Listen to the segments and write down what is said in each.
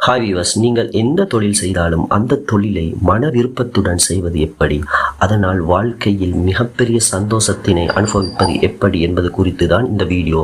Hi viewers நீங்கள் எந்த தொழில் செய்தாலும் அந்த தொழிலை மன விருப்பத்துடன் செய்வது எப்படி? அதனால் வாழ்க்கையில் மிகப்பெரிய சந்தோஷத்தினை அனுபவிப்பது எப்படி என்பது குறித்து தான் இந்த வீடியோ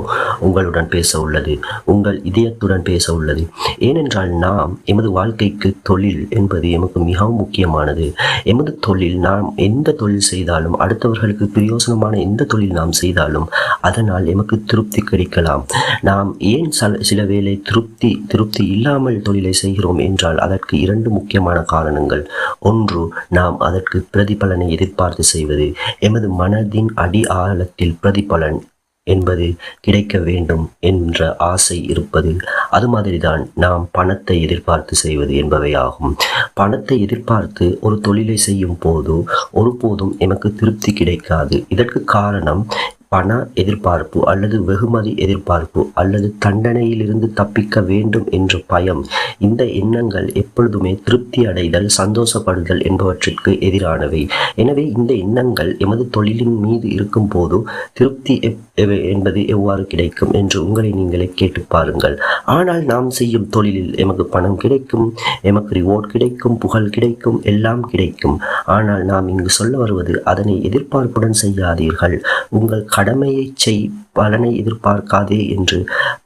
உங்களுடன் பேச உள்ளது. உங்கள் இதயத்துடன் பேச உள்ளது. ஏனென்றால் நாம் எமது வாழ்க்கைக்கு தொழில் என்பது எமக்கு மிகவும் முக்கியமானது. எமது தொழில் நாம் எந்த தொழில் செய்தாலும் அடுத்தவர்களுக்கு பிரயோசனமான எந்த தொழில் நாம் செய்தாலும் அதனால் எமக்கு திருப்தி கிடைக்கலாம். நாம் ஏன் சில சில வேளை திருப்தி திருப்தி இல்லாமல் தொழிலை செய்கிறோம் என்றால் அதற்கு இரண்டு முக்கியமான காரணங்கள். ஒன்று நாம் அதற்கு பிரதிபலனை எதிர்பார்த்து செய்வது. எமது மனதின் அடி ஆழத்தில் பிரதிபலன் என்பது கிடைக்க வேண்டும் என்ற ஆசை இருப்பது. அது மாதிரிதான் நாம் பணத்தை எதிர்பார்த்து செய்வது என்பவையாகும். பணத்தை எதிர்பார்த்து ஒரு தொழிலை செய்யும் போது ஒருபோதும் எமக்கு திருப்தி கிடைக்காது. இதற்கு காரணம் பண எதிர்பார்ப்பு அல்லது வெகுமதி எதிர்பார்ப்பு அல்லது தண்டனையிலிருந்து தப்பிக்க வேண்டும் என்ற பயம். இந்த எண்ணங்கள் எப்பொழுதுமே திருப்தி அடைதல் சந்தோஷப்படுதல் என்பவற்றிற்கு எதிரானவை. எனவே இந்த எண்ணங்கள் எமது தொழிலின் மீது இருக்கும் போது திருப்தி எப்- என்பது எவ்வாறு கிடைக்கும் என்று உங்களை நீங்களே கேட்டு பாருங்கள். ஆனால் நாம் செய்யும் தொழிலில் எமக்கு பணம் கிடைக்கும் எமக்கு ரிவார்ட் கிடைக்கும் புகழ் கிடைக்கும் எல்லாம் கிடைக்கும். ஆனால் நாம் இங்கு சொல்ல வருவது அதனை எதிர்பார்ப்புடன் செய்யாதீர்கள். உங்கள் கடமையை செய் பலனை எதிர்பார்க்காதே என்று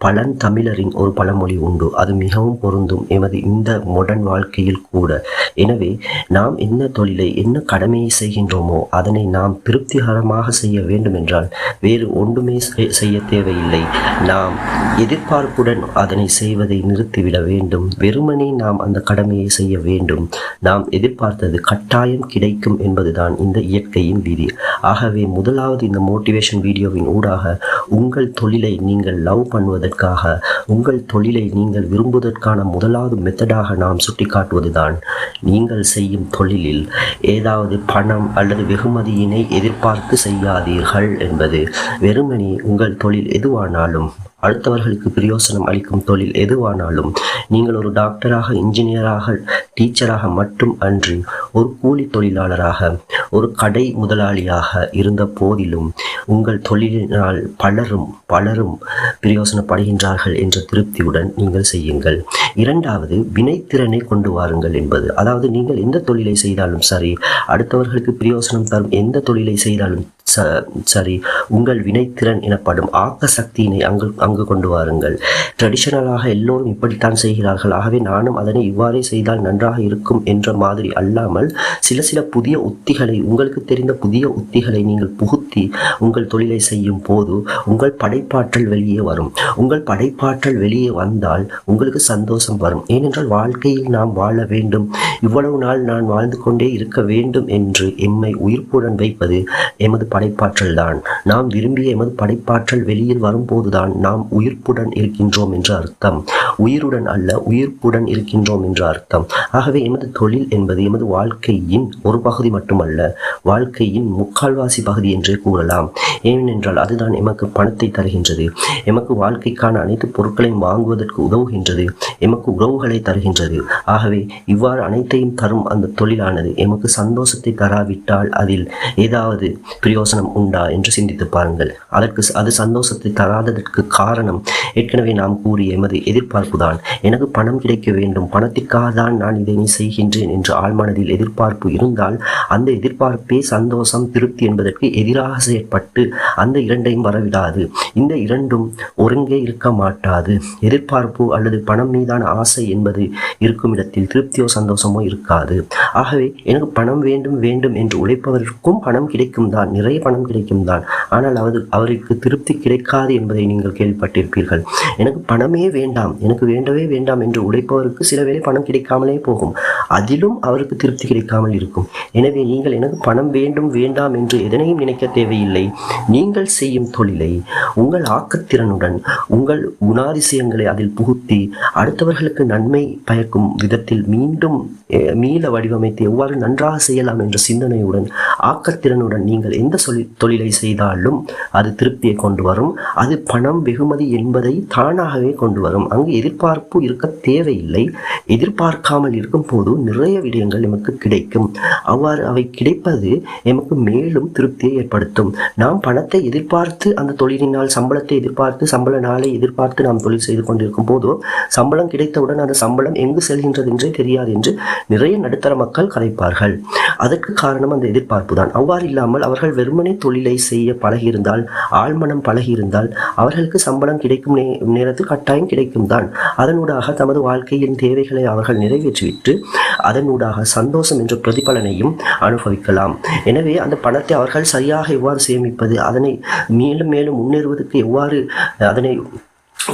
பலன் தமிழரின் ஒரு பழமொழி உண்டு. அது மிகவும் பொருந்தும் எமது இந்த மொடர்ன் வாழ்க்கையில் கூட. எனவே நாம் என்ன தொழிலை என்ன கடமையை செய்கின்றோமோ அதனை நாம் திருப்திகரமாக செய்ய வேண்டும் என்றால் வேறு ஒன்றுமே செய்- செய்ய தேவையில்லை. நாம் எதிர்பார்ப்புடன் அதனை செய்வதை நிறுத்திவிட வேண்டும். வெறுமனே நாம் அந்த கடமையை செய்ய வேண்டும். நாம் எதிர்பார்த்தது கட்டாயம் கிடைக்கும் என்பதுதான் இந்த இயற்கையின் விதி. ஆகவே முதலாவது இந்த மோட்டிவேஷன் வீடியோவின் ஊடாக உங்கள் தொழிலை நீங்கள் லவ் பண்ணுவதற்காக உங்கள் தொழிலை நீங்கள் விரும்புவதற்கான முதலாவது மெத்தடாக நாம் சுட்டிக்காட்டுவதுதான். நீங்கள் செய்யும் தொழிலில் ஏதாவது பணம் அல்லது வெகுமதியினை எதிர்பார்த்து செய்யாதீர்கள் என்பது வெறுமனே உங்கள் தொழில் எதுவானாலும் அடுத்தவர்களுக்கு பிரயோசனம் அளிக்கும் தொழில் எதுவானாலும் நீங்கள் ஒரு டாக்டராக இன்ஜினியராக டீச்சராக மட்டும் அன்றி ஒரு கூலி தொழிலாளராக ஒரு கடை முதலாளியாக இருந்த போதிலும் உங்கள் தொழிலினால் பலரும் பலரும் பிரயோசனப்படுகின்றார்கள் என்ற திருப்தியுடன் நீங்கள் செய்யுங்கள். இரண்டாவது வினைத்திறனை கொண்டு வாருங்கள் என்பது. அதாவது நீங்கள் எந்த தொழிலை செய்தாலும் சரி அடுத்தவர்களுக்கு பிரயோசனம் தரும் எந்த தொழிலை செய்தாலும் சரி உங்கள் வினைத்திறன் எனப்படும் ஆக்க சக்தியினை அங்கு அங்கு கொண்டு வாருங்கள். ட்ரெடிஷனலாக எல்லோரும் இப்படித்தான் செய்கிறார்கள். ஆகவே நானும் அதனை இவ்வாறே செய்தால் நன்றாக இருக்கும் என்ற மாதிரி அல்லாமல் சில சில புதிய உத்திகளை உங்களுக்கு தெரிந்த புதிய உத்திகளை நீங்கள் புகுத்தி உங்கள் தொழிலை செய்யும் போது உங்கள் படைப்பாற்றல் வெளியே வரும். உங்கள் படைப்பாற்றல் வெளியே வந்தால் உங்களுக்கு சந்தோஷம் வரும். ஏனென்றால் வாழ்க்கையில் நாம் வாழ வேண்டும். இவ்வளவு நாள் நான் வாழ்ந்து கொண்டே இருக்க வேண்டும் என்று எம்மை உயிர்ப்புடன் வைப்பது எமது படைப்பாற்றல் தான் நாம் விரும்பிய எமது படைப்பாற்றல் வெளியில் வரும்போதுதான் நாம் உயிர்ப்புடன் இருக்கின்றோம் என்று அர்த்தம். உயிருடன் அல்ல உயிர்ப்புடன் இருக்கின்றோம் என்ற அர்த்தம். ஆகவே எமது தொழில் என்பது எமது வாழ்க்கையின் ஒரு பகுதி மட்டுமல்ல வாழ்க்கையின் முக்கால்வாசி பகுதி என்றே கூறலாம். ஏனென்றால் அதுதான் எமக்கு பணத்தை தருகின்றது. எமக்கு வாழ்க்கைக்கான அனைத்து பொருட்களையும் வாங்குவதற்கு உதவுகின்றது. எமக்கு உறவுகளை தருகின்றது. ஆகவே இவ்வாறு அனைத்தையும் தரும் அந்த தொழிலானது எமக்கு சந்தோஷத்தை தராவிட்டால் அதில் ஏதாவது பிரயோசனம் உண்டா என்று சிந்தித்து பாருங்கள். அதற்கு அது சந்தோஷத்தை தராததற்கு காரணம் ஏற்கனவே நாம் கூறிய எமது எதிர்பார்ப்பு தான் எனக்கு பணம் கிடைக்க வேண்டும். பணத்திற்காக தான் நான் இதை செய்கின்றேன் என்று ஆழ்மனதில் எதிர்பார்ப்பு இருந்தால் அந்த எதிர்பார்ப்பே சந்தோஷம் திருப்தி என்பதற்கு எதிராக செயற்பட்டு அந்த இரண்டையும் வரவிடாது. இந்த இரண்டும் ஒருங்கே இருக்க மாட்டாது. எதிர்பார்ப்பு அல்லது பணம் மீதான ஆசை என்பது இருக்கும் இடத்தில் திருப்தியோ சந்தோஷமோ இருக்காது. ஆகவே எனக்கு பணம் வேண்டும் வேண்டும் என்று உழைப்பவருக்கும் பணம் கிடைக்கும் தான். நிறைய பணம் கிடைக்கும் தான். ஆனால் அவர் அவருக்கு திருப்தி கிடைக்காது என்பதை நீங்கள் கேள்விப்பட்டிருப்பீர்கள். எனக்கு பணமே வேண்டாம். எனக்கு வேண்டவே வேண்டாம் என்று உழைப்பவருக்கு சில வேலை பணம் கிடைக்காமலே போகும். அதிலும் அவருக்கு திருப்தி கிடைக்காமல் இருக்கும். எனவே நீங்கள் எனக்கு பணம் வேண்டும் வேண்டாம் என்று எதனையும் நினைக்க தேவையில்லை. நீங்கள் செய்யும் தொழிலை உங்கள் ஆக்கத்திறனுடன் உங்கள் குணாதிசயங்களை அதில் புகுத்தி அடுத்தவர்களுக்கு நன்மை பயக்கும் விதத்தில் மீண்டும் மீள வடிவமைத்து எவ்வாறு நன்றாக செய்யலாம் என்ற சிந்தனையுடன் ஆக்கத்திறனுடன் நீங்கள் எந்த தொழிலை செய்தாலும் அது திருப்தியை கொண்டு வரும். அது பணம் வெகுமதி என்பதை தானாகவே கொண்டு வரும். அங்கு எதிர்பார்ப்பு இருக்க தேவையில்லை. எதிர்பார்க்காமல் இருக்கும் போது நிறைய விடயங்கள் நமக்கு கிடைக்கும். அவ்வாறு அவை கிடைப்பது எமக்கு மேலும் திருப்தியை ஏற்படுத்தும். நாம் பணத்தை எதிர்பார்த்து அந்த தொழிலினால் சம்பளத்தை எதிர்பார்த்து சம்பள நாளை எதிர்பார்த்து நாம் தொழில் செய்து கொண்டிருக்கும் போதோ சம்பளம் கிடைத்தவுடன் அந்த சம்பளம் எங்கு செல்கின்றது என்றே தெரியாது என்று நிறைய நடுத்தர மக்கள் கதைப்பார்கள். அதற்கு காரணம் அந்த எதிர்பார்ப்பு தான் அவ்வாறு இல்லாமல் அவர்கள் வெறுமனே தொழிலை செய்ய பழகியிருந்தால் ஆழ்மனம் பழகியிருந்தால் அவர்களுக்கு சம்பளம் கிடைக்கும் நே நேரத்தில் கட்டாயம் கிடைக்கும் தான் அதனூடாக தமது வாழ்க்கையின் தேவைகளை அவர்கள் நிறைவேற்றிவிட்டு அதனூடாக சந்தோஷம் என்ற பிரதிபலனையும் அனுபவிக்கலாம். எனவே அந்த பணத்தை அவர்கள் சரியாக எவ்வாறு சேமிப்பது? அதனை மேலும் மேலும் முன்னேறுவதற்கு எவ்வாறு அதனை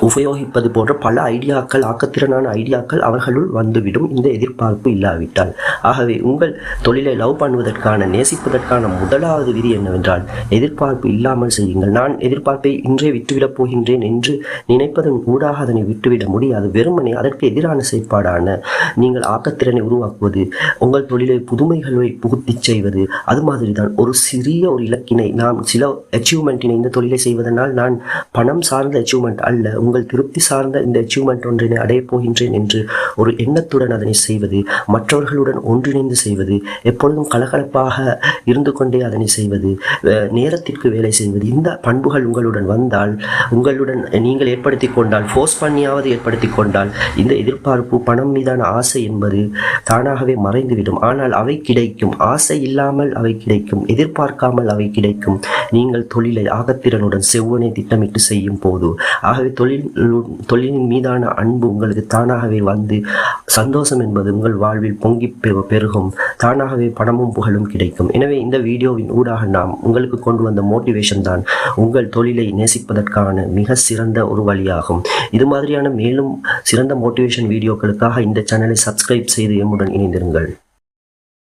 உபயோகிப்பது போன்ற பல ஐடியாக்கள் ஆக்கத்திறனான ஐடியாக்கள் அவர்களுள் வந்துவிடும். இந்த எதிர்பார்ப்பு இல்லாவிட்டால். ஆகவே உங்கள் தொழிலை லவ் பண்ணுவதற்கான நேசிப்பதற்கான முதலாவது விதி என்னவென்றால் எதிர்பார்ப்பு இல்லாமல் செய்யுங்கள். நான் எதிர்பார்ப்பை இன்றே விட்டுவிடப் போகின்றேன் என்று நினைப்பதன் ஊடாக அதனை விட்டுவிட முடியாது. வெறுமனே அதற்கு எதிரான செயற்பாடான நீங்கள் ஆக்கத்திறனை உருவாக்குவது உங்கள் தொழிலை புதுமைகளை புகுத்தி செய்வது அது மாதிரி தான் ஒரு சிறிய ஒரு இலக்கினை நாம் சில அச்சீவ்மெண்ட்டினை இந்த தொழிலை செய்வதனால் நான் பணம் சார்ந்த அச்சீவ்மெண்ட் அல்ல உங்கள் திருப்தி சார்ந்த இந்த அச்சீவ்மெண்ட் ஒன்றினை அடையப் போகின்றேன் என்று ஒரு எண்ணத்துடன் அதனை செய்வது மற்றவர்களுடன் ஒன்றிணைந்து செய்வது எப்பொழுதும் கலகலப்பாக இருந்து கொண்டே அதனை செய்வது நேரத்திற்கு வேலை செய்வது இந்த பண்புகள் உங்களுடன் வந்தால் உங்களுடன் நீங்கள் ஏற்படுத்தி கொண்டால் ஃபோர்ஸ் பண்ணியாவது ஏற்படுத்தி கொண்டால் இந்த எதிர்பார்ப்பு பணம் மீதான ஆசை என்பது தானாகவே மறைந்துவிடும். ஆனால் அவை கிடைக்கும். ஆசை இல்லாமல் அவை கிடைக்கும். எதிர்பார்க்காமல் அவை கிடைக்கும். நீங்கள் தொழிலை ஆகத்திறனுடன் செவ்வனை திட்டமிட்டு செய்யும் போது ஆகவே தொழில் தொழிலின் மீதான அன்பு உங்களுக்கு தானாகவே வந்து சந்தோஷம் என்பது உங்கள் வாழ்வில் பொங்கி பெருகும். தானாகவே பணமும் புகழும் கிடைக்கும். எனவே இந்த வீடியோவின் ஊடாக நாம் உங்களுக்கு கொண்டு வந்த மோட்டிவேஷன் தான் உங்கள் தொழிலை நேசிப்பதற்கான மிக சிறந்த ஒரு வழியாகும். இது மாதிரியான மேலும் சிறந்த மோட்டிவேஷன் வீடியோக்களுக்காக இந்த சேனலை சப்ஸ்கிரைப் செய்து எம்முடன் இணைந்திருங்கள்.